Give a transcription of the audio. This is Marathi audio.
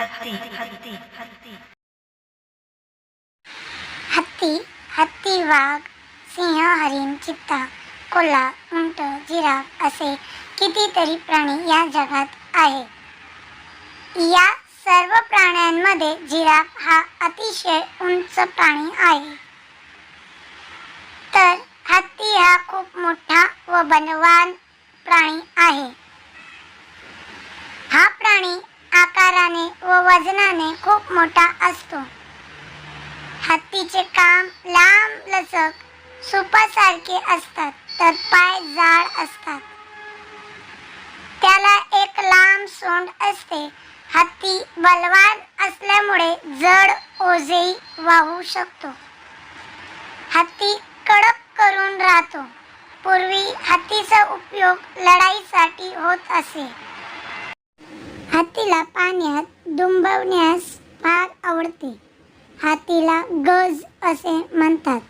हत्ती हत्ती. हत्ती हत्ती हत्ती वाघ सिंह हरिण चित्ता कोल्हा उंट जिराफ असे कितीतरी प्राणी या जगात आहे. या सर्व प्राण्यांमध्ये जिराफ हा अतिशय उंच प्राणी आहे. तर हत्ती हा खूप मोठा व बलवान प्राणी आहे हा प्राणी आकाराने व वजनाने खूप मोठा असतो. हत्तीचे काम लांब लचक सुपासारखे असतात तर पाय जाड असतात. त्याला एक लांब सोंड असते. हत्ती बलवान असल्यामुळे जड ओझेही वाहू शकतो. हत्ती कडक करून राहतो. पूर्वी हत्तीचा उपयोग लढाईसाठी होत असे. हत्तीला पाण्यात दुंबवण्यास फार आवडते. हातीला गज असे म्हणतात.